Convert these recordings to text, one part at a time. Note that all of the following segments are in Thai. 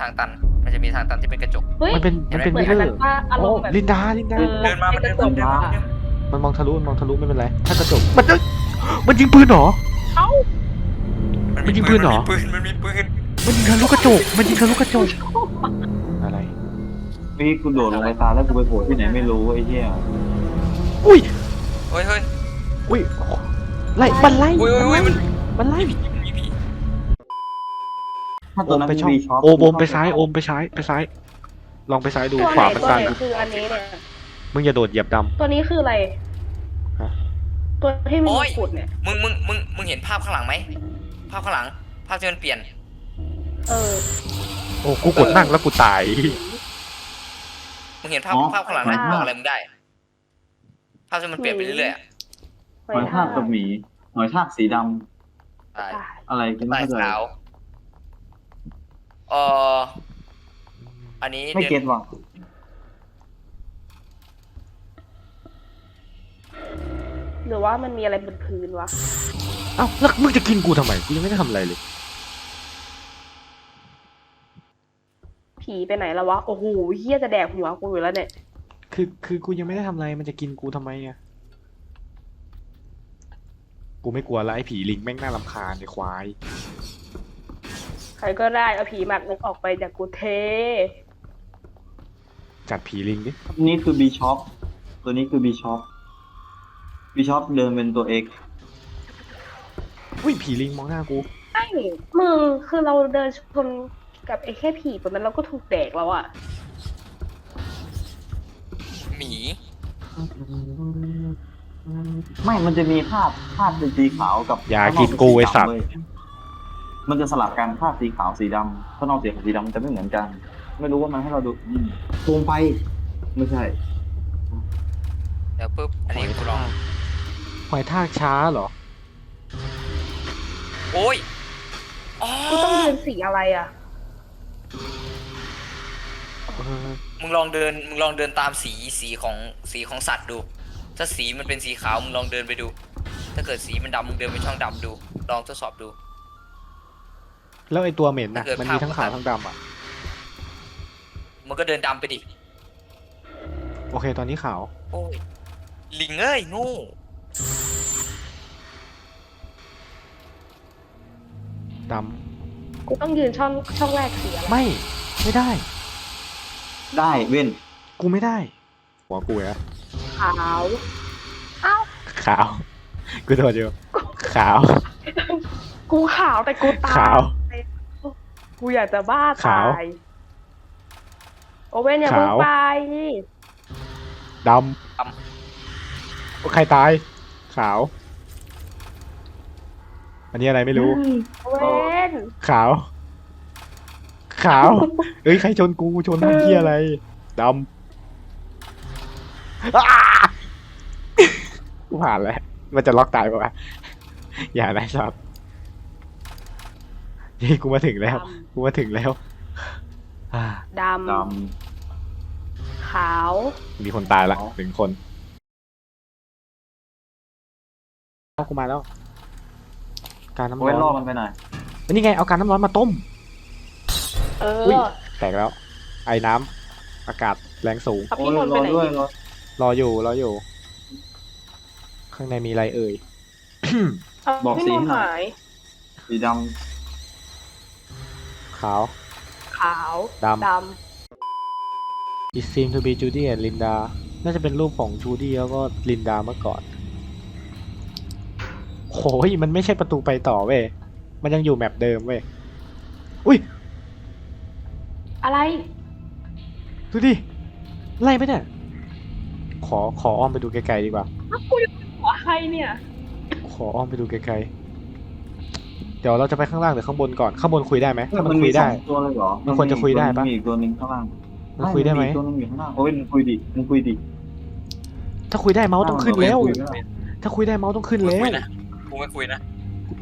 ทางตัน มันจะมีทางตันที่เป็นกระจก เฮ้ยมันเป็นมันเป็นเหมืมิอนเรอันอนั้นร์ว่าอารโอ้มณ์แบบลินดาลินดาเออเดินมามันเดินมามันเดินมามันมองทะลุมันมองทะลุไม่เป็นไร ถ้ากระจกมันเอ้ยมันยิงปืนเหรอ มันยิงปืนเหรอ มันมีปืนมันมีปืนมันยิงทะลุกระจก มันยิงทะลุกระจก อะไรพี่กูโดดลงไปตายแล้วกูไปโผล่ที่ไหนไม่รู้ไอ้เหี้ยอุ้ย เฮ้ยเฮ้ยอุ้ย ไล่มันไล่อุ้ยอุ้ยอุ้ยมันมันไล่มีผีมีผี ถ้าโอตัวมนั้นไปไม่ช่องมีช็อปโอมโอมไปซ้ายโอมไปซ้ายไปซ้าย ลองไปซ้ายดูตัวขไหนวามันตัวซ้าไหยนคืออันนี้เนี่ย มึงอย่าโดดเหยียบด ตัวนี้คืออะไร ฮะตัวที่มีมงกุฎเนี่ย มึงมึงมึงมึงเห็นภาพข้างหลังไหมภาพข้างหลัง ภาพที่มันเปลี่ยน เออำโอ้กูกดนั่งแล้วกูตาย มึงเห็นภาพภาพข้างหลังไหมบอกอะไรมึงได้ ภาพที่มันเปลี่ยนไปเรื่อยๆอะหอยทากกับหมีหอยทากสีดใช่ำอะไรกูไม่ลายเข้าใจขาว เอ่ออันนี้ไม่เก็ตว่ะหรือว่ามันมีอะไรบนพื้นวะ เอ้าแล้วมึงจะกินกูทำไมกูยังไม่ได้ทำอะไรเลย ผีไปไหนแล้ววะ โอ้โหเฮียจะแดกหัวกูอยู่แล้วเนี่ย คือคือกูยังไม่ได้ทำอะไรมันจะกินกูทำไมอะกูไม่กลัวละไอ้ผีลิงแม่งน่ารำคาญไอ้ควาย ใครก็ได้เอาผีหมักนกออกไปจากกูเท จัดผีลิงดินี่คือบีช็อปตัวนี้คือบีช็อปบีช็อปเดินเป็นตัวเอกอุ้ยผีลิงมองหน้ากูไอ้มึงคือเราเดินชนกับไอ้แค่ผีตัวนั้นเราก็ถูกแดกแล้วอะหมี ไม่มันจะมีภาพภาพเป็นสีขาวกับอย่ากินกูไอ้สัตว์เว้ย มันจะสลับกันภาพสีขาวสีดำข้างนอกสีขาวสีดำมันจะไม่เหมือนกัน ไม่รู้ว่ามันให้เราดูอืมซูมไปไม่ใช่ เดี๋ยวปุ๊บ อันนี้กูลอง หอยทากช้าเหรอ โอ้ยอ๋อกูต้องเดินสีอะไรอะเออมึงลองเดิน มึงลองเดินตามสีสีของสีของสัตว์ดู ถ้าสีมันเป็นสีขาว มึงลองเดินไปดู ถ้าเกิดสีมันดำมึงเดินไปช่องดำดู ลองทดสอบดู แล้วไอ้ตัวเหม็นน่ะถ้าเกิดมันมีภาพทั้งขาวทั้งดำอะ มันก็เดินดำไปดิ โอเค ตอนนี้ขาว โอ้ย ลิงเอ้ยโง่ดกูต้องยืนช่องช่องแรกสีอะไรำไม่ ไม่ได้ ได้เว้นกูไม่ได้ หัวกูอะขาวเอ้าขาว กูโทษอยู่ขาว กูขาวแต่กูตาขาวย กูอยากจะบ้าขาตาวยโอเว่นอย่าเพิ่งขาว ไปดำใครตาย ขาว อันนี้อะไรไม่รู้ โอเว่นขาว ขาว เอ้ย ใครชนกู ชนทำเหี้ยอะไร ดำอ้ากูผ่านแล้ว มันจะล็อกตายปะวะ อย่าได้สับ เฮ้ยกูมาถึงแล้ว กูมาถึงแล้วอ่าดดำขาว มีคนตายละหนึ่งคนเอากูมาแล้ว การำน้ำเว้นร้ล่ออนมันไปหน่อยแล้วนี่ไงเอาการน้ำร้อนมาต้ม เออุ้ยอแตกแล้ว ไอ้น้ำอากาศแรงสูง เอาโอ้พี่ยนนท์รไปอไหนด้วยอีกรอรออยู่รออยู่ ข้างในมีอะไรเอ่ย เอาบอกพี่สีนนท์หน่อยหายสีด ขาว ขาวดำ ด It seems to be Judy and Linda น่าจะเป็นรูปของ Judy แล้วก็ลินดาเมื่อก่อน โหยมันไม่ใช่ประตูไปต่อเว้ย มันยังอยู่แมปเดิมเว้ย อุ้ยำอะไร ดูดิ ไล่ไปเนี่ย ขอขออ้อมไปดูไกลๆดีกว่าอ้าวกูอยู่หัวใครเนี่ย ขออ้อมไปดูไกลๆ เดี๋ยวเราจะไปข้างล่างหรือข้างบนก่อนข้างบนคุยได้ไหมำถ้ามันมีคุยได้ สองตัวเลยเหรอมันควรจะคุยได้ปะ มีอีกตัวหนึงข้างล่างมันคุยได้ไหม อีกตัวหนึงอยู่ข้างล่างโอ้ยมึงคุยดิมึงคุยดิถ้าคุยได้เมาส์ต้องขึ้นแล้ว คุยไม่ได้ถ้าคุยได้เมาส์ต้องขึ้นกูไม่แล้วคุยนะกูไม่คุยนะ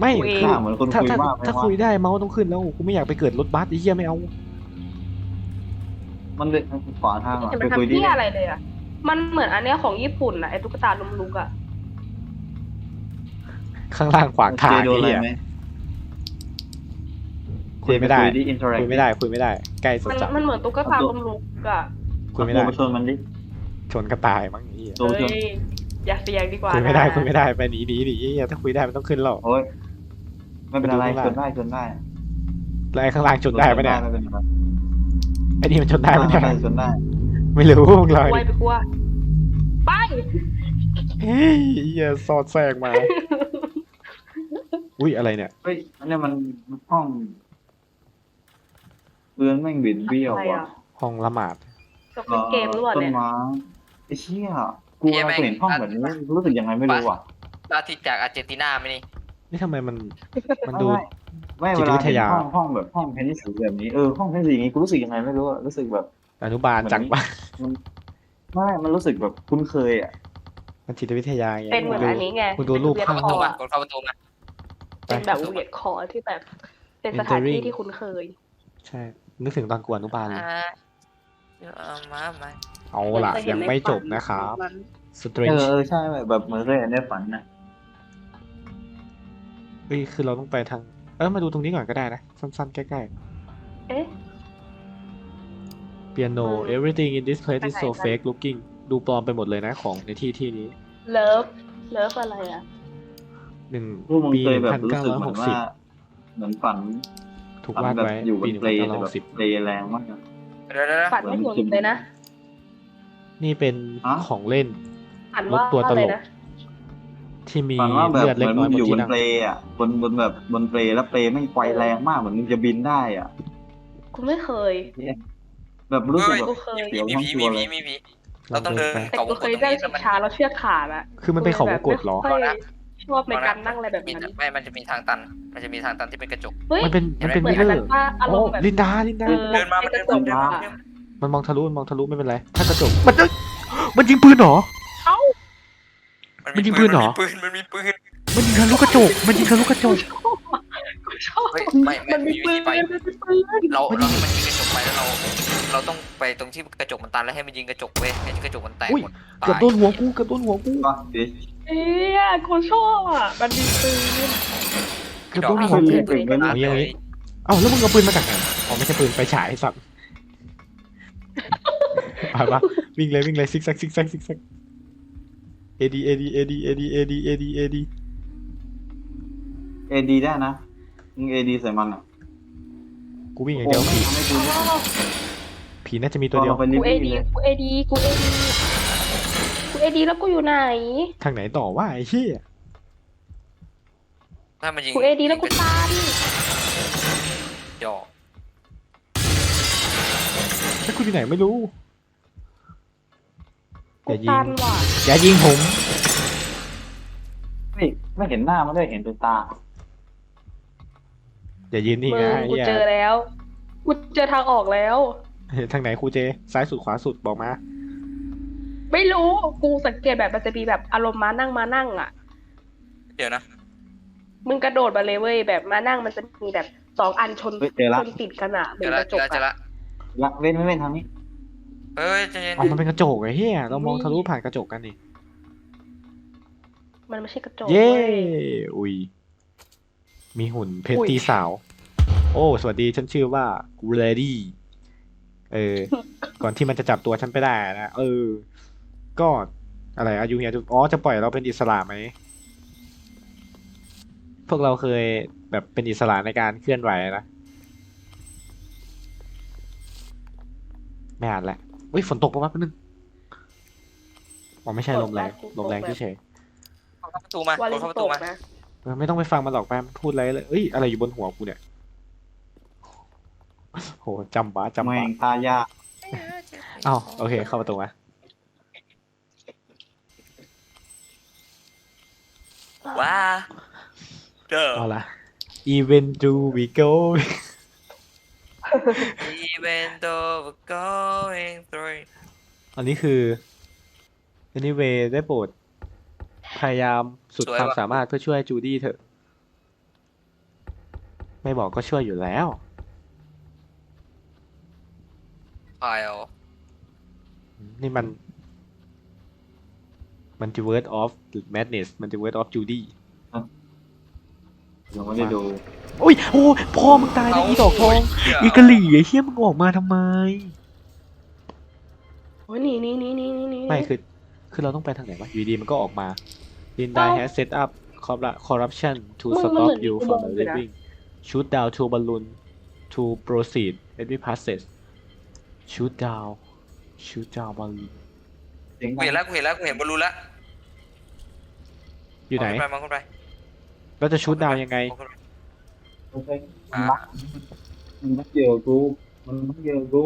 ไม่คุยคือหน้าเหมือนคนถ้าคุยถ้ามากไหมถ้าวะคุยได้เมาส์ต้องขึ้นแล้วกูไม่อยากไปเกิดรถบัสไอ้เหี้ยไม่เอา มันเดินขวาทางเหรอจะไปมันคุยทำดิที่อะไรเลยอะ มันเหมือนอันเนี้ยของญี่ปุ่นอะไอตุ๊กตาลุมลุกอะข้างล่างขวางทางเจโดนไอ้อะไรเหี้ยไหมข คุยไม่ได้คุยดิอินเทอร์แอคคุยไม่ได้คุยไม่ได้ใกล้สุดมันจัดมันเหมือนตุ๊กตาลมลุกอะคุยไม่ได้มาชนมันดิชนกระต่ายมั้งไอ้เหี้ยตัวชเฮ้นยอย่าเสียงดีกว่าคุยไม่ได้นะคุยไม่ได้ไปหนีหนีหนีเหี้ยถ้าคุยได้มันต้องขึ้นหรอกโอ้ยไม่เป็นอะไรไปดูชข้างนล่างได้ชนได้แล้วไอ้ข้างล่างชนได้ปะเนี่ยไม่เป็นไรไอ้นี่มันชนได้ปะเนี่ยชนได้ไม่รู้มึงลองกลัวดิไปกลัวไปเฮ้ยเหี้ยสอดแทรกมา อุ้ยอะไรเนี่ยเฮ้ยอันเนี้ยมันมันห้อง เรือนแม่งบิดเบี้ยวอะไรว่ะอะห้องละหมาด จบเป็นเกมหรือเปล่าต้นเนี่ยไม้ไอ้เชี่ยกูเวลากูเห็นห้องแบบนี้รู้สึกยังไงไม่รู้อะอาทิตย์จากอาร์เจนตินาไหมนี่นี่ทำไมมันมันดู ไม่จิเวตลาวิทเห็นยา ห้องห้องแบบห้องเทนนิสแบบนี้เออห้องเทนนิสอย่างนี้กูรู้สึกยังไงไม่รู้อะรู้สึกแบบ อนุบาลจังปะมันไม่มันรู้สึกแบบคุ้นเคยอะมันจิตวิทยาไงเป็นเหมือนอันนี้ไงคุณดูรูปเป็นข้างเวียดประคตูอมาอะกดเข้าประตูมาเป็นแบบเวียดคอที่แบบ เป็นสถานที่ Entering ที่คุ้นเคย ใช่ นึกถึงตอนกวนอนุบาลเลยอ่าเดี๋ยวเอามามาเอาล่ะเคเห็นยังในไม่ฝันจบนะครับมันสตรเอนอจ์เออใช่แบบเหมือนเคยเห็นในฝันนะเฮ้ยคือเราต้องไปทาง เออมาดูตรงนี้ก่อนก็ได้นะ สั้นๆ ใกล้เอ๊ะ ๆเปียโนอืม everything in this place is so ไปไหนกัน fake looking ดูปลอมไปหมดเลยนะของในที่ที่นี้เลิฟ เลิฟอะไรอะ หนึ่งพวกมึงปีเคยหนึ่งแบบพันรู้เก้าสึกร้อยเหหมือกนสิว่าบเหมือนฝัน ถูกฝันวาดแบบไว้อยู่บปีนหนึ่งเปลพันเก้าร้อยแต่แบหบกสิบเปลแรงมากอะเดี๋ยวเดี๋ยวเดี๋ยวฝันไม่หยุดเลยนะนี่เป็นฮะ ของเล่น ฝันว่าตัวตลก อะไรนะที่มีฝันว่าแบบเลือดเหเล็กมือนน้อมึยงบนอยู่บที่นนั่งเปลอะบนบนแบบบนเปลแล้วเปลไม่งไฟแรงมากเหมือนมึงจะบินได้อะกูไม่เคย แบบรู้สึกเฮ้ยแบบ กูเคยมีเดี๋ยวผีทั้งมีตัวเลผีย มีผี เราต้องเดินไปแต่กูเคยได้สุดช้าแล้วเชือกขาดอะคือมันเป็นเขาวงกตเหรอ กูเลยแบบไม่ค่อย ชอบในการนั่งอะไรแบบมีนั้นไม่ มันจะมีทางตัน มันจะมีทางตันที่เป็นกระจก เฮ้ยมันเป็นมันเป็นเหมืมิอนเรอันอนั้นร์ป้าอารโอ้มณ์แบบลินดาลินดาเออเดินมามันเดินมาเดินมามันมองทะลุมันมองทะลุไม่เป็นไร ถ้ากระจก มันเอ้ยมันยิงปืนเหรอมันยิงปืนเหรอมันมีปืนมันมีปืน มันยิงทะลุกระจก มันยิงทะลุกระจกกูชอบเฮ้ยไม่ไม่มันมีมีวิปืธีนไปมันมีปืนเราเราให้มันยิงกระจกไปแล้วเรา เราต้องไปตรงที่กระจกมันตันแล้วให้มันยิงกระจกเว้ยให้กระจกมันแตกอุ้ยหมดเกือบโดนหัวกูเกือบโดนหัวกูก็ เดี๋ยวเอ้ยกูชอบอะมันมีปืนเกือบโดนหัวเอากูปืนเอาอย่างนี้เอ้าแล้วมึงเอาปืนมาจากไหนอ๋อไม่ใช่ปืนไปฉายไอ้สัตว์ไปปะวิ่งเลยวิ่งเลยซิกแซกซิกแซกซิกแซกเอดีเอดีเอดีเอดีเอดีเอดีเอดีเอดีได้นะมึงเอดีใส่มันอะกูวิ่งอย่างเดียวผีทำให้กูรู้สึกผีน่าจะมีตัวเดียวพอราไปกูเอรีดีบๆเลยกูเอดีกูเอดี กูเอดีแล้วกูอยู่ไหน ทางไหนต่อว่าไอ้เหี้ยถ้ามันยิงกูเอดีแล้วกูตายหยอกแล้วกูอยู่ไหนไม่รู้ กูอย่ายิงตันว่ะอย่ายิงผมไม่ไม่เห็นหน้ามันด้วยเห็นเป็นตา อย่ายืนนี่มึไงงไอ้กูเหี้ยเจอแล้ว กูเจอทางออกแล้วทางไหนครูเจ ซ้ายสุดขวาสุดบอกมา ไม่รู้กูสังเกตแบบมันจะมีแบบอารมณ์มานั่งมานั่งอะ เดี๋ยวนะ มึงกระโดดมาเลยเว้ยแบบมานั่งมันจะมีแบบสองอันชนเฮ้ยเจอละ ชนติดกันอะเหมืเจอนอกละระเจจอกละเจออะละละเว้นไม่เว้นทางนี้เฮ้ยใจเย็นอ๋อมันเป็นกระจกไอ้เหี้ยเรามองทะลุผ่านกระจกกันนี่มันไม่ใช่กระจกเย้ เว้ย อุ้ย มีหุ่นเพชรอุ้ยตีสาว โอ้ สวัสดี ฉันชื่อว่าเรดี้ เออ ก่อนที่มันจะจับตัวฉันไปได้นะ เออ ก็อะไรอายุเฮียอ๋อจะปล่อยเราเป็นอิสระไหมพวกเราเคยแบบเป็นอิสระในการเคลื่อนไหวนะไม่อ่านแหละเฮ้ยฝนตกปะวะแป๊บนึงอ๋อไม่ใช่ลมแรงลมแรงเฉยเข้าประตูมาวาเลเข้านประตตูกมานะๆเออไม่ต้องไปฟังมันหรอกแป๊บพูดอะไรเลยเอ้ยอะไรอยู่บนหัวกูเนี่ยโหจำบ้าจำแม่บ้างตายากอ้าวโอเคเข้าประตูมา ว้าเด้อ เอาละ even do we go even though we're going through อันนี้คือ anyway ได้โปรดพยายามสุดสวยความว่ะ สามารถเพื่อช่วยจูดี้เถอะ ไม่บอกก็ช่วยอยู่แล้ว file นี่มัน multiverse of madness multiverse of Judy ยังไม่ได้ดูโอ้ยโอ้ยพ่อมึงตายแล้วอีดอกทองอีกะหลี่ไอ้เหี้ยมึงออกมาทำไมโอ้ยหนี่นี่นี่นี่นี่นี่ไม่คือคือเราต้องไปทางไหนวะอยู่ดีมันก็ออกมา Linda เอ้า has set up corru- corruption to มึงมัน stop เหมือน you มี from อุโมงค์อยู่นะ living shoot down to balloon to proceed every passage shoot down shoot down balloon เสียงกูเห็นแล้วกูเห็นแล้วกูเห็นบอลลูนแล้วอยู่ไหน มงขึ้นไปมองขึ้นไปเราจะ shoot down ยังไง มองขึ้นไปโอเคมันบักมันบักเกี่ยวกูมันบักเกี่ยวกู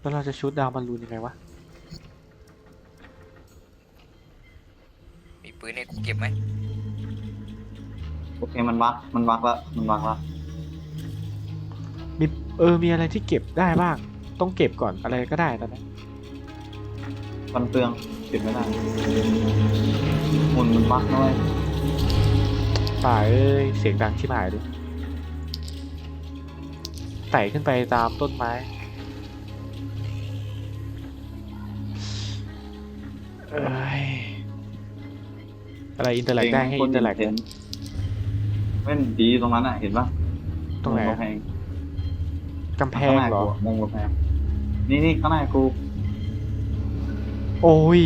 แล้วเราจะ shoot down balloon ยังไงวะ มีปืนให้กูเก็บไหมโอเคมันบักมันบักละมันบักละมีเออมีอะไรที่เก็บได้บ้าง ต้องเก็บก่อนอะไรก็ได้ตอนนี้ ฟันเปลืองเก็บไม่ได้หมุนมันบักนะเว้ยป่าเอ้ยเสียงดังชิบหายเลยไต่ขึ้นไปตามต้นไม้ เอ้ย อะไรอินเตอร์แลกได้ให้อินเตอร์แลกเห็นเว้นดีตรงนั้นอะ เห็นปะตรงไหนกำแพงกำแพงเหรอมองกำแพงนี่นี่ข้างหน้ากู โอ้ย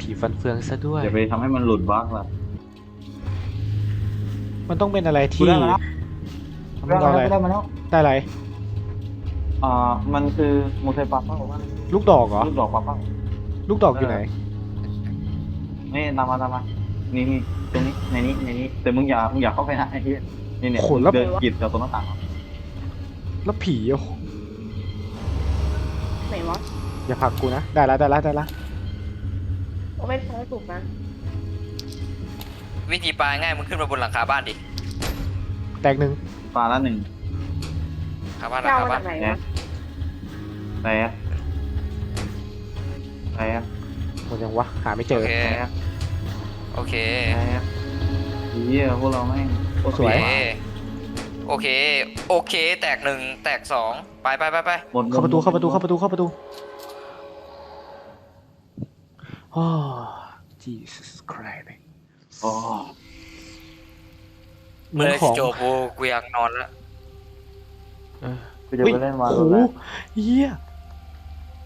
ผีฟันเฟืองซะด้วย อย่าไปทำให้มันหลุดบักละมันต้องเป็นอะไรกูที่ได้มาแล้ว มันต้องอะไร ได้มาแล้วได้อะไร อ่ามันคือโมเทปัปเป้าว่าลูกดอกเหรอ ลูกดอกปัปเป้าลูกดอกอยู่ไหน นี่ตามมาตามมานี่นี่ตรงนี้ในนี้ในนี้ แต่มึงอย่ามึงอย่าเข้าไปนะไอ้เหี้ยนี่เนี่ยโอ้โหแล้ว เดินกรีดจากตรงหน้าต่างแล้วผีโอ้โหไหนวะ อย่าผลักกูนะ ได้แล้วได้แล้วได้แล้วโอ้ไม่ใช่ถูกนะวิธีปลาง่ายมึงขึ้นมาบนหลังคาบ้านดิแตกหนึ่งปลาละหนึ่งคาบ้านหลังเจ้าคามาบ้าจานกไหนแอะวะแตะแตะหมดยังวะ หาไม่เจโออ เคแตะโอเคแตะเหี้ยพวกเราแม่งโคตรสวย โอเคโอเค โอเค แตกหนึ่งแตกสองไปไปไปไปหมดเข้าประตูเข้าประตูเข้าประตูเข้าประตู โอ้ Jesus Christ อ๋อเหมือนเลยของโจกูกูอยากนอนแล้วเออกูจะไปเล่นวาโอ้โลโหแรนต์เฮีย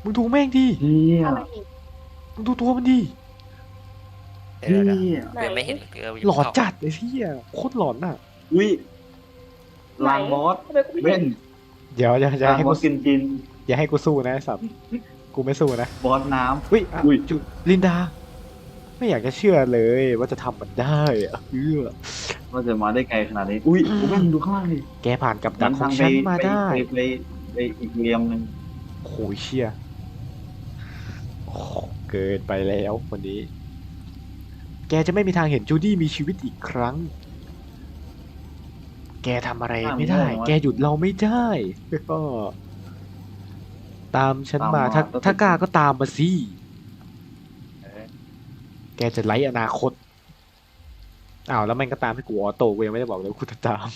มึงดูแม่งดิเหี้ยอะไรอีกมึงดูตัวมันดิเดี๋ยวเดี๋ยวเหี้ยเดี๋ยวไม่เห็นเกลือหลอนจัดไอ้เฮียโคตรหลอนน่ะ อุ้ยลางบอสทำไมกูไม่เว้เห็นน เดี๋ยวอย่าอย่าลางให้บอกูสกินกินอย่าให้กูสู้นะไอ้สัตว์ กูไม่สู้นะบอสน้อุ้ยอะอุ้ย จุลินดา ไม่อยากจะเชื่อเลยว่าจะทำมันได้อะเออำว่าจะมาได้ไกลขนาดนี้ อุ้ยกูแม่งดูข้างล่างดิแกผ่านกับดักของไปฉันมาได้ไปไปไปอีกเหลี่ยมหนึ่งโอ้ยเชี่ยโอ้เกินไปแล้ววันนี้ แกจะไม่มีทางเห็นจูดี้มีชีวิตอีกครั้ง แกทำอะไรไม่ได้ แกหยุดเราไม่ได้ก็ ตามฉันมา ถ้าถ้ากล้าก็ตามมาสิ แกจะไล่อนาคต อ้าวแล้วมันก็ตามให้กูออโต้กูยังไม่ได้บอกเลยว่ากูจะตาม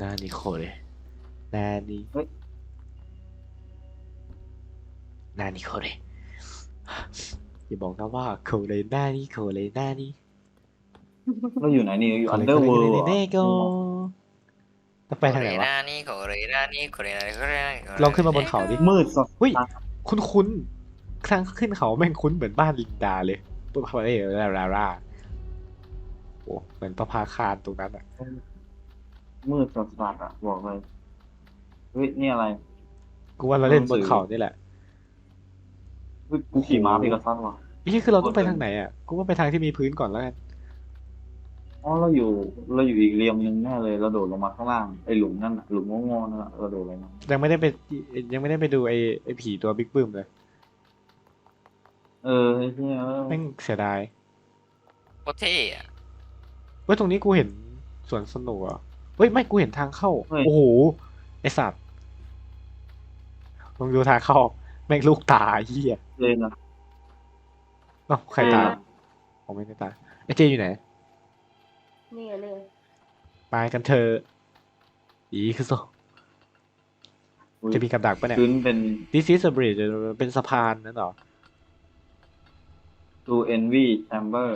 นานิโคเลยนานินานิโคเลยอย่าบอกนะว่าโคเลยนานิโคเลยนานิเราอยู่ไหนนี่อยู่โคอันเลยเดอร์โคเวิเลลยด์เนโกต้ องไปทางไหนวะหน้านี่ขอเลยหน้านี่ขอเลยหน้านี่ขอเลยหน้านี่ลองขึ้นมาบนเขาดิ มืดสดเฮ้ย คุ้นคุ้นๆครั้งขึ้นเขาแม่งคุ้นเหมือนบ้านลินดาเลยปุ๊บเขาได้ราราราโอ้เหมือนประภาคารตรงนั้นอะมืดสดสัสอะ บอกเลยเฮ้ยนี่อะไรกูว่าเราเล่นบนเขานี่แหละเฮ้ยกูขี่ม้าไปกับซัดว่ะ นี่คือเราต้องไปทางไหนอะกูว่าไปทางที่มีพื้นก่อนแล้วกัน อ๋อเราอยู่เราอยู่อีกเหลี่ยมหนึงแน่เลยเราโดดลงมาข้างล่างไอ้หลุมนั่นน่ะหลุมโง่ๆนั่นน่ะเราโดดลงมายังไม่ได้ไปยังไม่ได้ไปดูไอ้ไอ้ผีตัวบิ๊กบึ้มเลยเออไอ้เหี้ยแม่งเสียดายโคตรเท่อะเว้ยตรงนี้กูเห็นสวนสนุกอะเฮ้ยไม่กูเห็นทางเข้า โอ้โหไอสัตว์ลองดูทางเข้าแม่งลูกตาเหี้ยเลยนะ เอ้าใครตายผมไม่ได้ตายไอเจอยู่ไหน นี่ไงนี่ไงไปกันเธอะอีคือโซอุ๊ยจะมีกับดักปะเนี่ยพื้นเป็น This is a bridge เป็นสะพานนั่นเหรอ to envy chamber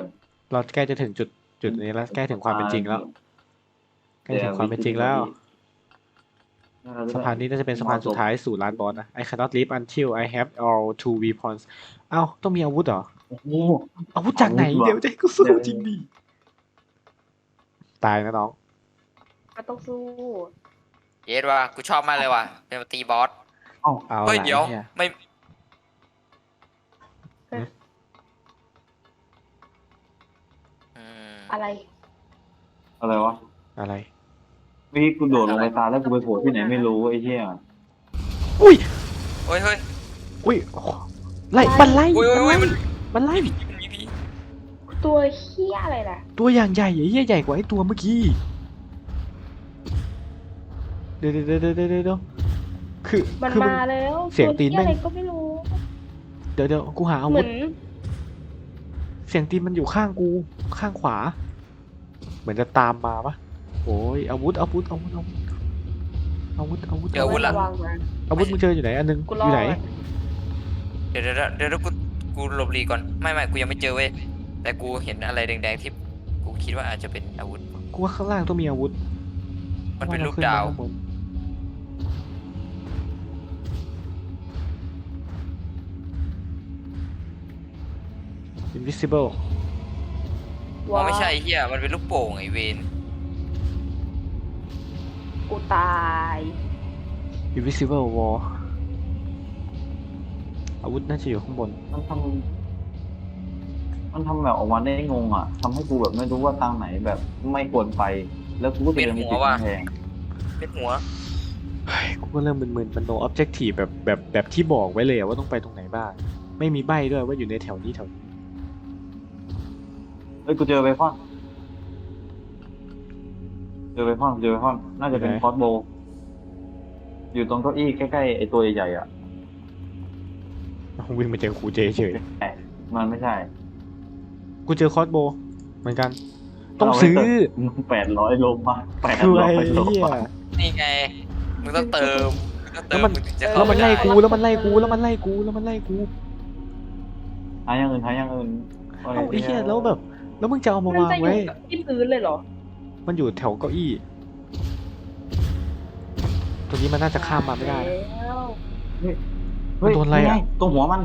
เราใกล้จะถึงจุดจุดนี้แล้วใกล้ถึงความเป็นจริงแล้วใกล้ถึงความเป็นจริงแล้วสะพานนี้น่าจะเป็นสะพานสุดท้ายสู่ลานบอสนะ I cannot leave until I have all two weapons เอ้าต้องมีอาวุธเหรอโอ้โหอาวุธจากไหนอาวุธเหรอเดี๋ยวจะให้กูสู้เดี๋ยวจริงดิ ตายนะน้อง ก็ต้องสู้ เยสว่ากูชอบมากเลยว่ะเป็นมาตีบอส เอ้าเอาเฮ้ยละเดี๋ยวหี้ไม่อืมอะไร อะไรวะอะไร เมื่อกี้กูโดดลงไปตายแล้วกูไปโผล่ที่ไหนไม่รู้ไอ้เหี้ยอุ้ย เฮ้ยเฮ้ย อุ้ยโอ้โหไล่ มันไล่ อุ้ยอุ้ยอุ้ยมัมันนมันไล่มันมีพี่ ตัวเฮี้ยอะไรล่ะ ตัวอย่างใหญ่ไอ้เหี้ยใหญ่กว่าไอ้ตัวเมื่อกี้ เดี๋ยวเดี๋ยวเดี๋ยวเดี๋ยวเดี๋ยวคือมันคือ มาแล้วเสียงตีนตัวแม่งเหี้ยอะไรก็ไม่รู้เดี๋ยวเดี๋ยวกูหาอาเหวุมืธอนเสียงตีนมันอยู่ข้างกูข้างขวา เหมือนจะตามมาปะโอ้ยอาวุธอาวุธอาวุธอาวุธอาวุธอาวุธเดี๋ยวอาวุธละ ระวังนะ อาวุธมึงเจออยู่ไหนอันนึงกูอรอยู่ไหนดเดี๋ยวเดี๋ยวเดี๋ยวเดี๋ยวกูกูหลบหลีก่อนไม่ไม่กูยังไม่เจอเว้ย แต่กูเห็นอะไรแดงๆที่กูคิดว่าอาจจะเป็นอาวุธ กูว่าข้างล่างต้องมีอาวุธมันเป็นว่รูปขึ้ดาวมข้งบน invisible มองไม่ใช่ไอ้เฮียมันเป็นลูกโป่งไอเวนกูตาย invisible wall อาวุธน่าจะอยู่ข้างบนมันทำ มันทำแบบออกมาได้งงอะทำให้กูแบบไม่รู้ว่าทางไหนแบบไม่ควรไป แล้วกูก็จะเดินไปติดกำแพงเป็นหัว เฮ้ยกูก็เริ่มมึนๆมัน no objective แบบแบบแบบที่บอกไว้เลยอะว่าต้องไปตรงไหนบ้าง ไม่มีใบด้วยว่าอยู่ในแถวนี้แถวนี้เฮ้ยกูเจอเบคอนเจอเบคอนเจอเบคอนน่าจะเป็นคอสโบอยู่ตรงเก้าอี้ใกล้ๆไอ้ตัวใหญ่ๆอะ วิ่งมาเจอครูเจเฉยแต่มันไม่ใช่ กูเจอคอสโบ เหมือนกัน ต้องซื้อแปดร้อยโลมาแปดคือร้ไอ้อยโลเหี้ยมานี่ไง มึงต้องเติมมึงต้องเติมแล้วมันมึงถึงจะแล้เข้าวมันไล่ด้กูแล้วมันไล่กูแล้วมันไล่กูแล้วมันไล่กูหาอย่างอื่นหาอย่างอื่นเอ้าไอ้เหี้ยแล้วแบบ แล้วมึงจะเอามามันวางจะอยู่ไว้กับที่พื้นเลยเหรอ มันอยู่แถวเก้าอี้ตัวนี้มันน่าจะข้ามมาไม่ได้นะแล้วเฮ้ยมันโดนอะไรอะงตรงหัวมัน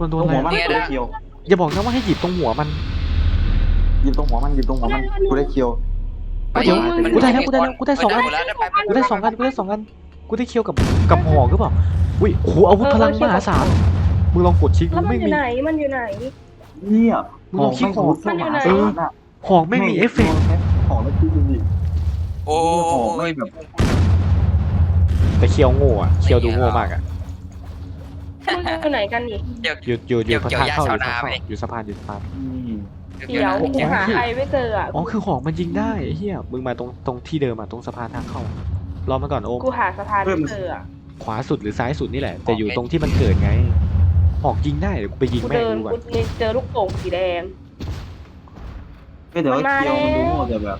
มันโดตรนงอะไรหัวมันอะกูได้เคียวอย่าบอกนะว่าให้หยิบตรงหัวมันห ยิบตรงหัวมันหยิบตรงหัวมันกูได้เคียวเฮ้ยเดี๋ยวมันกูได้แล้วกูได้แล้วกูได้สองอันเฮ้ยเดี๋ยวแล้วได้ไปไปกูได้สองอันกูได้สองอันกูได้เคียวกับกับหอกหรือเปล่าอุ้ยโอ้โหอาวุธพลังมหาศาลมึงลองกดชิคแล้ดูวมันไม่อยู่มีไหนมันอยู่ไหนเนี่ยมึงลองคิดขอมันอยู่ไหนเออหอกไม่มีเอฟเฟกต์ของแล้วคิดดูดิโอ้โอ้โหไม่ยแบบแต่เคียวโง่อะเคียวดูโง่มากอะมันอยู่ไหนกันนี่อยู่อยู่อยู่เกี่ยวทางเข้าอเกี่ยวยู่ทางยาชาวนาเข้าไหมอยู่สะพานอยู่สะพานอืม เดี๋ยวกูหาใครไม่เจออะอ๋อคือหอกมันยิงได้ไอ้เฮียมึงมาตรงตรงที่เดิมอะตรงสะพานทางเข้ารอมาก่อนโอมกูหาสะพานไม่เจออะขวาสุดหรือซ้ายสุดนี่แหละ แต่อยู่ตรงที่มันเกิดไง หอกยิงได้เดี๋ยวกูไปยิงกูแม่งเดินดูก่อกูนเจอลูกโป่งสีแดงก็แต่ว่ามันมาเคียวมันดูแล้วโง่แต่แบบ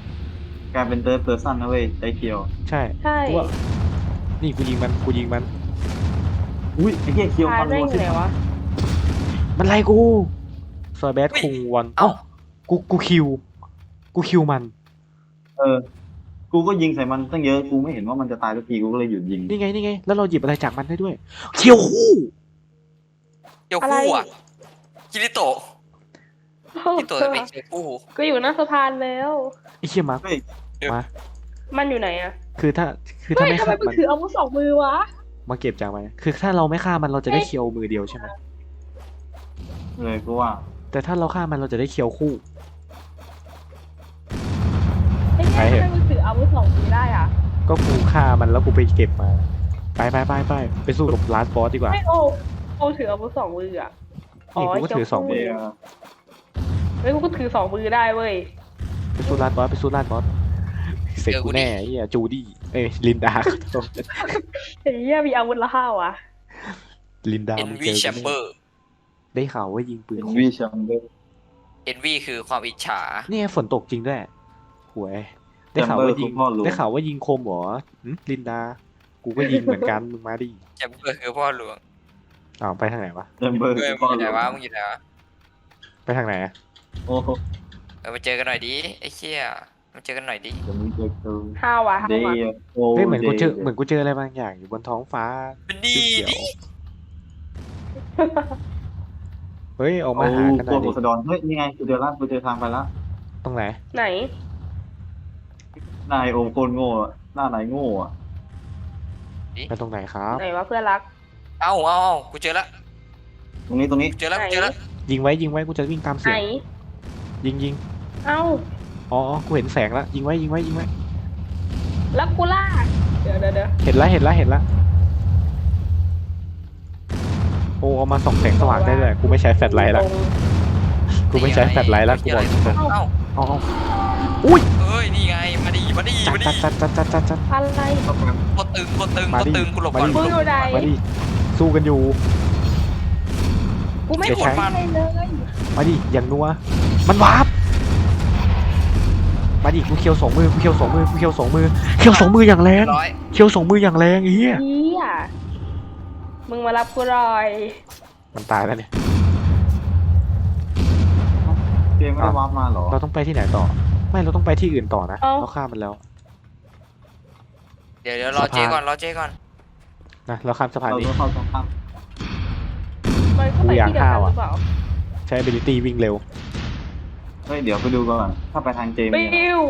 กลายเป็นเติร์ดเพอร์ซันนะเว้ยใจเคียว ใช่ใช่กูว่านี่กูยิงมันกูยิงมันอุ้ยไอ้เหี้ยเคียวพามันแม่งรัวอยู่ขึ้นไหนวะมันไล่กูซ อยแบดคุงวันเอ้าเอ้ากูกูคิว กูคิวมัน เออ กูก็ยิงใส่มันตั้งเยอะ กูไม่เห็นว่ามันจะตายสักทีกูก็เลยหยุดยิง นี่ไงนี่ไง แล้วเราหยิบอะไรจากมันได้ด้วยเคียวคู่เกี่ยวคู่อะคิริโตะคิริโตะจะเป็นเกี่ยวคู่ก็อยู่หน้าสะพานแล้วไอ้เคียมาร์คเฮ้ยมามันอยู่ไหนอะ คือถ้าคือเฮ้ถ้ายไม่ทำไมฆ่ากูมันถืออาวุธสองมือวะมาเก็บจากมันคือถ้าเราไม่ฆ่ามันเราจะได้เคียวมือเดียวใช่ไหมเลยกูว่า แต่ถ้าเราฆ่ามันเราจะได้เคียวคู่เฮ้ยไปทำเถอะไมกูถืออาวุธสองมือได้อะก็กูฆ่ามันแล้วกูไปเก็บมา ไปไปไปไปไปสู้กับลาสบอสดีกว่า ไม่โอโอถืออาวุธสองมืออะนี่กูก็ถือสองมืเดี๋ยวเฮ้ยกูก็ถือสองมือได้เว้ยไปสู้ลาดบอสไปสู้ลาดบอสเสร็จกูแน่ไอ้เฮียจูดี้เอ้ยลินดาไอ้เหี้ยมีอาวุธละห้าวะลินดาเอ็นมึงวีเจอแชกูมเบอแน่ร์ ได้ข่าวว่ายิงปืนคมวีแชมเบอร์เอ็นวีคือความอิจฉานี่ไงฝนตกจริงด้วยหวย ได้ข่าวว่ายิงแชมเบอร์คือพ่อหลวงได้ข่าวว่ายิงคมเหรอหึลินดา กูก็ยิงเหมือนกันมึงมาดิแชมเบอร์คือพ่อหลวงอ้าวไปทางไหนวะแชมเบอร์เฮ้ยมึงอยู่ไหนวะมึงอยู่ไหนวะไปทางไหนอะโอ้โหเออมาเจอกันหน่อยดิไอ้เชี่ยมาเจอกันหน่อยดิเดี๋ยวมึงเจอกูห้าวะเดห้าวะย์โอเฮ้ยเหมือนกูเจอดย์เหมือนกูเจออะไรบางอย่างอยู่บนท้องฟ้าเป็นดีเขียวดิ เฮ้ยออกมาหากันหน่ตัอวยโพดิสดอนเฮ้ยนี่ไงกูเจอละกูเจอทางไปละตรงไหน ไหน นายโอมโคนโง่อะหน้านายโง่อะไปตรงไหนครับ ไหนวะเพื่อนรัก เอ้าเอ้าเอ้ากูเจอละตรงนี้ตรงนี้เจอละกูเจอละยิงไว้ยิงไว้กูจะวิ่งตามไหเสีนยงยิงยิงเอ้า อ๋ออ๋อกูเห็นแสงแล้วยิงไว้ยิงไว้ยิงไว้แล้วกูล่าเดี๋ยวเดี๋ยวเดี๋ยวเห็นแล้วเห็นแล้วเห็นแล้ว โอ้เอามาส่องแสงสว่างได้เลยกูไม่ใช้แฟลชไลท์ละตรงกูไม่ใช้แฟลชไลท์ละกูบอกตรงเอ้าๆอ๋ออ๋ออุ้ยเอ้ยนี่ไงมาดีมาดีจัดมาดีจัดจัดจัดจัดจัดอะไรกดตึงกดตึงมากดดิตึงกูหลบก่อนมาดิมึงอยู่ไหนมาดิสู้กันอยู่กูไม่เดี๋ยวกใช้ดอะไรเลยมาดิอย่างนัวมันวาร์ปมาดิกูเคียวสองมือกูเคียวสองมือกูเคียวสองมือเคียวสองมืออย่างแรงร้อยเคียวสองมืออย่างแรงไอ้เหี้ยเฮีย มึงมารับกูหน่อย มันตายแล้วเนี่ย เกมไม่ได้วาร์ปมาเหรอเราต้องไปที่ไหนต่อ ไม่เราต้องไปที่อื่นต่อนะ เอ้า เราฆ่ามันแล้ว เดี๋ยวเดี๋ยวรอเจ๊ก่อนรอเจ๊ก่อน นะ เราข้ามสะพานเรานี้ ต้องเข้าตรงข้ามมันก็ไปที่เดียวกันหรือเปล่าใช้ ability วิ่งเร็ว เฮ้ยเดี๋ยวไปดูก่อน ถ้าไปทางเจมปิเนี่ยว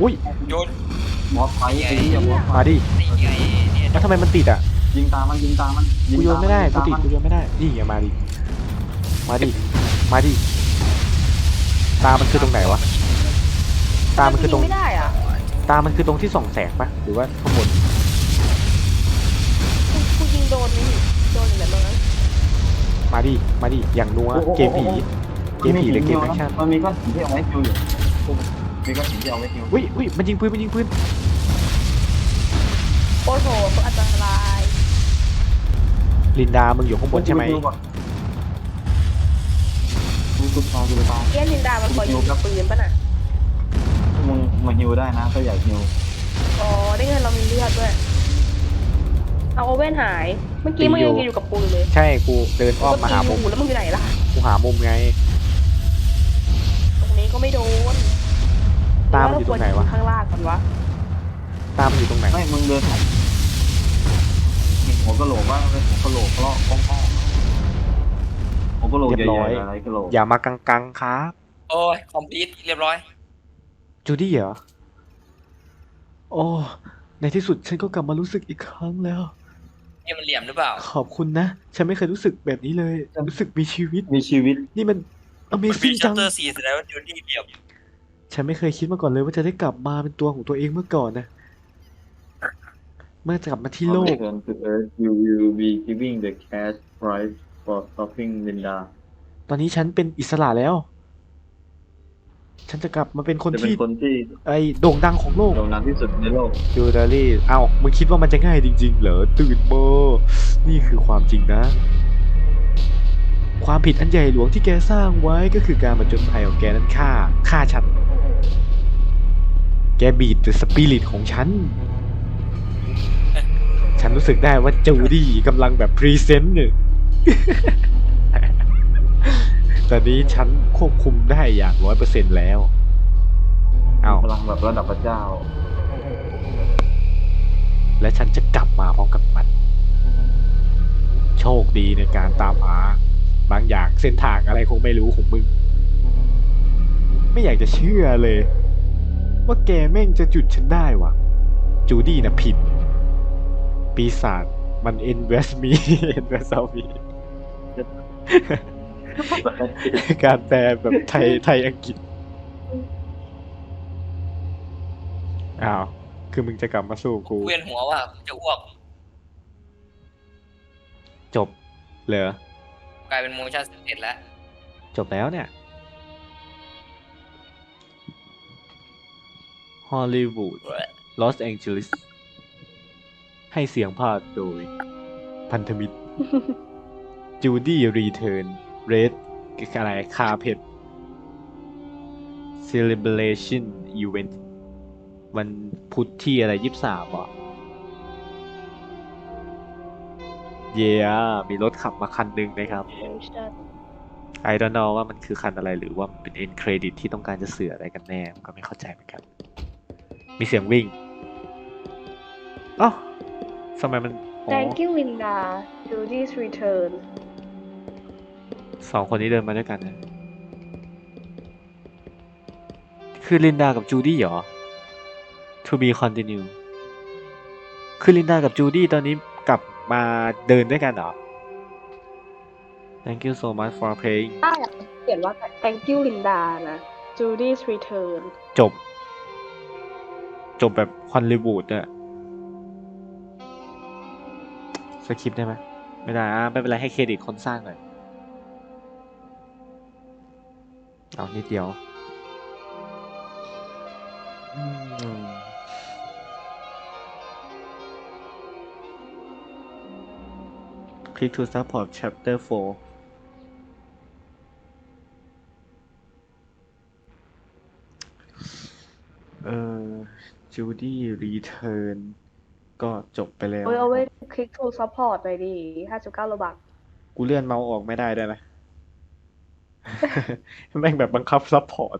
อุ้ย โยนมอสไฟไอ้ที่อย่ามอสไฟมาดิ นี่ไงเนี่ย แล้วทำไมมันติดอะยิงตามมันยิงตามมันกูโยนไม่ได้ยิงกูตามติดมันกูโยนไม่ได้นี่ไงมาดิมาดิมาดิตามันคือตรงไหนวะตามันคือตรงไม่ได้อะตามันคือตรงที่ส่องแสงปะหรือว่าข้างบนกูกูยิงโดนนี่โดนอย่างนั้นตรงนั้นมาดิมาดิอย่างนัวโอ้โหเกมผีเกมผีหรือเกมแอคชั่นมันมีก้อนหินที่เอาไว้คิวอยู่มีก้อนหินที่เอาไว้คิวอุ้ยอุ้ยมันยิงปืนมันยิงปืน โอ้โหตัวอันตรายลินดา มึงอยู่ข้างบนใช่ไหมกูกูตายกูตายเอี้ยลินดา มันคอยยิงปืนป่ะน่ะ มึงมาฮิวได้นะถ้าอยากฮิวอ๋อ ได้เงินเรามีเลือดด้วย เอาโอเว่นหาย เมื่อกี้มึงยังยืนอยู่กับปูอยู่เลย ใช่ กูเดินอ้อมมาหามุมกูแล้วมึงอยู่ไหนล่ะ กูหามุมไง ตรงนี้ก็ไม่โดน ตามมันอยู่ตรงไหนวะ ข้างล่างก่อนวะ ตามมันอยู่ตรงไหน ไม่ มึงเดิน มีหัวกะโหลกว่าเป็นหัวกะโหลกเลาะป้องป้องหัวกะโหลกใหญ่ๆอะไรกะโหลกอย่ามากังกังๆครับโอ้ยคอมพลีทเรียบร้อย จูดี้เหรอโอ้ในที่สุดฉันก็กลับมารู้สึกอีกครั้งแล้วเนี่ยมันเหลี่ยมหรือเปล่า ขอบคุณนะ ฉันไม่เคยรู้สึกแบบนี้เลย รู้สึกมีชีวิต มีชีวิตนี่มัน มันมี Amazing ชัจัตงเตอร์สี่แสดงว่าจูดี้เหลี่ยมฉันไม่เคยคิดมาก่อนเลยว่าจะได้กลับมาเป็นตัวของตัวเองเมื่อก่อนนะ เมื่อกลับมาที่โลก Return to Earth you will be giving the cash prize for stopping Linda ตอนนี้ฉันเป็นอิสระแล้ว ฉันจะกลับมาเป็นคนจะเป็นที่คนที่ไอโด่งดังของโลก โด่งดังที่สุดในโลก จูดารี่เอ้ามึงคิดว่ามันจะง่ายจริง ๆ เหรอ ตื่นโมนี่คือความจริงนะ ความผิดอันใหญ่หลวงที่แกสร้างไว้ก็คือการมาจนภัยของแกนั้นฆ่าฆ่าฉัน แกบีดสปิริตของฉัน ฉันรู้สึกได้ว่าจูดี้กำลังแบบพรีเซนต์เนี่ยตอนนี้ฉันควบคุมได้อย่างร้อยเปอร์เซ็นแล้ว เอาพลังแบบระดับพระเจ้า และฉันจะกลับมาพร้อมกับมัน โชคดีในการตามหา บางอย่างเส้นทางอะไรคงไม่รู้ของมึง ไม่อยากจะเชื่อเลย ว่าแกแม่งจะจุดฉันได้วะจูดี้นะผิด ปีศาจมัน invest me invest on me การแปลแบบไทยไทยอังกฤษ อ้าว คือมึงจะกลับมาสู้กูเวียนหัวว่าจะอ้วก จบเหรอกลายเป็นโมชั่นเสร็จแล้ว จบแล้วเนี่ยฮอลลีวูดลอสแองเจลิส ให้เสียงภาคโดย พันธมิตร จูดี้รีเทิร์นเรดอะไรคาเพด Celebration Event วันพุธที่อะไรยี่สามอะเย้มีรถขับมาคันหนึ่งนะครับ I don't know ว่ามันคือคันอะไรหรือว่ามันเป็น end credit ที่ต้องการจะสื่ออะไรกันแน่ผมก็ไม่เข้าใจเหมือนกัน มีเสียงวิ่งเอ้า ทำไมมันอ๋อ Thank you Linda Judy's return สองคนนี้เดินมาด้วยกันนะ คือลินดากับจูดี้เหรอ To be continue คือลินดากับจูดี้ตอนนี้กลับมาเดินด้วยกันเหรอ Thank you so much for playing ได้อะเขียนว่า Thank you Linda นะ Judy's return จบ จบแบบฮอลลีวูดอะ สคริปต์ได้ไหมไม่ได้อะไม่เป็นไรให้เครดิตคนสร้างหน่อยเอานิดเดียวอืม Click to support chapter 4เอ่อ Judy Return ก็จบไปแล้วเอ้ยเอาไว้คลิก to support หน่อยดิ5.9โลบักกูเลื่อนเมาส์ออกไม่ได้ด้วยนะ แม่งแบบบังคับซัพพอร์ต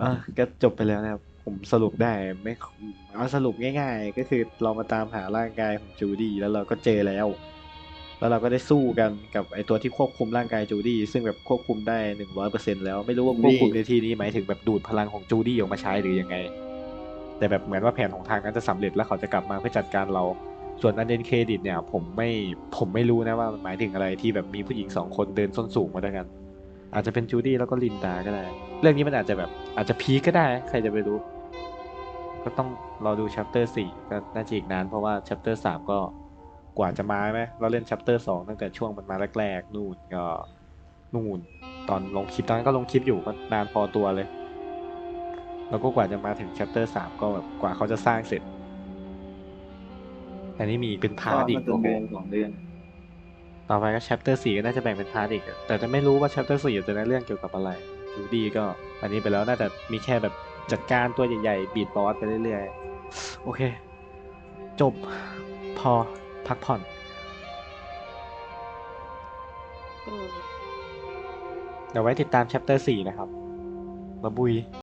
อะก็จบไปแล้วนะครับ ผมสรุปได้ไม่เอาสรุปง่าย ๆ ก็คือเรามาตามหาร่างกายของจูดี้แล้วเราก็เจอแล้ว แล้วเราก็ได้สู้กันกับไอตัวที่ควบคุมร่างกายจูดี้ซึ่งแบบควบคุมได้หนึ่งร้อยเปอร์เซ็นแล้ว ไม่รู้ว่าควบคุมในที่นี้หมายถึงแบบดูดพลังของจูดี้ออกมาใช้หรือยังไง แต่แบบเหมือนว่าแผนของทางนั้นจะสำเร็จแล้วเขาจะกลับมาเพื่อจัดการเรา ส่วนอันเดนเครดิตเนี่ย ผมไม่ผมไม่รู้นะว่ามันหมายถึงอะไรที่แบบมีผู้หญิงสองคนเดินส้นสูงมาด้วยกัน อาจจะเป็นจูดี้แล้วก็ลินดาก็ได้ เรื่องนี้มันอาจจะแบบอาจจะพีก็ได้ ใครจะไปรู้ ก็ต้องรอดู chapter สี่ก็น่าจะอีกนานเพราะว่า chapter สามก็กว่าจะมาไหมเราเล่น chapter สองตั้งแต่ช่วงมันมาแรกๆนู่นก็นู่น ตอนลงคลิปตอนนั้นก็ลงคลิปอยู่ก็นานพอตัวเลย แล้วก็กว่าจะมาถึง chapter สามก็แบบกว่าเขาจะสร้างเสร็จ อันนี้มีอีกเป็นพาร์ทอีกมันเป็นโอ้โหเดือนสองเดือนต่อไปก็ chapter สี่ก็น่าจะแบ่งเป็นพาร์ทอีก แต่จะไม่รู้ว่า chapter สี่จะในเรื่องเกี่ยวกับอะไรจูดี้ก็ อันนี้ไปแล้วน่าจะมีแค่แบบจัดการตัวใหญ่ๆ บีดบอสไปเรื่อยๆ โอเค จบพอพักผ่อนอืมเดี๋ยวไว้ติดตาม chapter สี่นะครับบาบุย